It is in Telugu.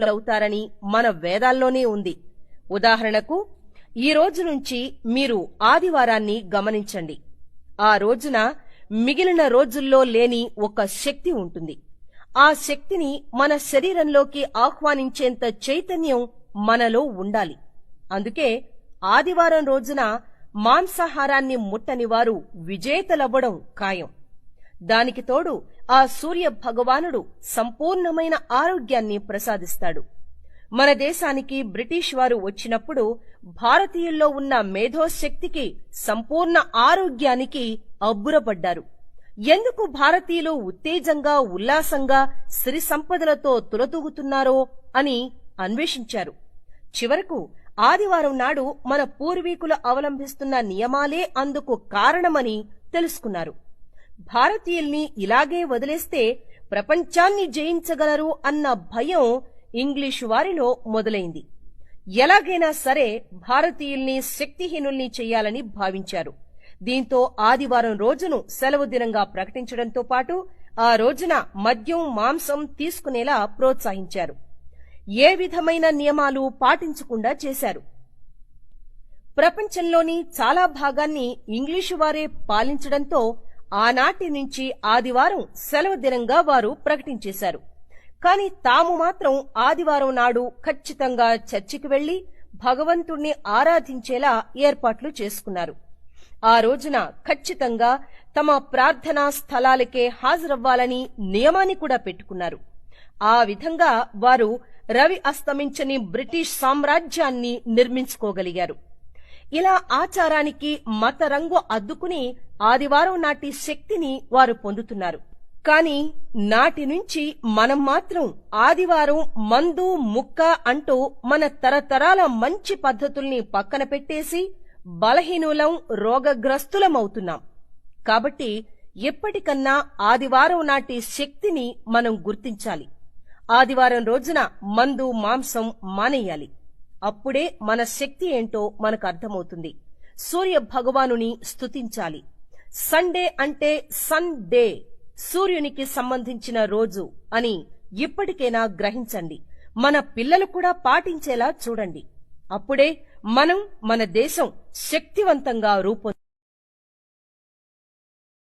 అవుతారని మన వేదాల్లోనే ఉంది. ఉదాహరణకు ఈ రోజు నుంచి మీరు ఆదివారాన్ని గమనించండి. ఆ రోజున మిగిలిన రోజుల్లో లేని ఒక శక్తి ఉంటుంది. ఆ శక్తిని మన శరీరంలోకి ఆహ్వానించేంత చైతన్యం మనలో ఉండాలి. అందుకే ఆదివారం రోజున మాంసాహారాన్ని ముట్టని వారు విజేతలవ్వడం ఖాయం. దానికి తోడు ఆ సూర్య భగవానుడు సంపూర్ణమైన ఆరోగ్యాన్ని ప్రసాదిస్తాడు. మన దేశానికి బ్రిటిష్ వారు వచ్చినప్పుడు భారతీయుల్లో ఉన్న మేధోశక్తికి సంపూర్ణ ఆరోగ్యానికి అబ్బురపడ్డారు. ఎందుకు భారతీయులు ఉత్తేజంగా ఉల్లాసంగా సిరి సంపదలతో తులతూగుతున్నారో అని అన్వేషించారు. చివరకు ఆదివారం నాడు మన పూర్వీకులు అవలంబిస్తున్న నియమాలే అందుకు కారణమని తెలుసుకున్నారు. భారతీయుల్ని ఇలాగే వదిలేస్తే ప్రపంచాన్ని జయించగలరు అన్న భయం ఇంగ్లీషు వారిలో మొదలైంది. ఎలాగైనా సరే భారతీయుల్ని శక్తిహీనుల్ని చేయాలని భావించారు. దీంతో ఆదివారం రోజును సెలవు దినంగా ప్రకటించడంతో పాటు ఆ రోజున మద్యం మాంసం తీసుకునేలా ప్రోత్సహించారు. ఏ విధమైన నియమాలు పాటించకుండా చేశారు? ప్రపంచంలోని చాలా భాగాన్ని ఇంగ్లీషు వారే పాలించడంతో ఆనాటి నుంచి ఆదివారం సెలవు దినంగా వారు ప్రకటించేశారు. కాని తాము మాత్రం ఆదివారం నాడు ఖచ్చితంగా చర్చికి వెళ్ళి భగవంతుణ్ణి ఆరాధించేలా ఏర్పాట్లు చేసుకున్నారు. ఆ రోజున ఖచ్చితంగా తమ ప్రార్థనా స్థలాలకే హాజరవ్వాలని నియమాన్ని కూడా పెట్టుకున్నారు. ఆ విధంగా వారు రవి అస్తమించని బ్రిటిష్ సామ్రాజ్యాన్ని నిర్మించుకోగలిగారు. ఇలా ఆచారానికి మత రంగు అద్దుకుని ఆదివారం నాటి శక్తిని వారు పొందుతున్నారు. కాని నాటి నుంచి మనం మాత్రం ఆదివారం మందు ముక్క అంటూ మన తరతరాల మంచి పద్ధతుల్ని పక్కన పెట్టేసి బలహీనులం రోగగ్రస్తులమవుతున్నాం. కాబట్టి ఎప్పటికన్నా ఆదివారం నాటి శక్తిని మనం గుర్తించాలి. ఆదివారం రోజున మందు మాంసం మానేయాలి. అప్పుడే మన శక్తి ఏంటో మనకు అర్థమవుతుంది సూర్య భగవానుని స్తుతించాలి. సండే అంటే సన్ డే సూర్యునికి సంబంధించిన రోజు అని ఇప్పటికైనా గ్రహించండి. మన పిల్లలు కూడా పాటించేలా చూడండి. అప్పుడే మనం మన దేశం శక్తివంతంగా రూపొంది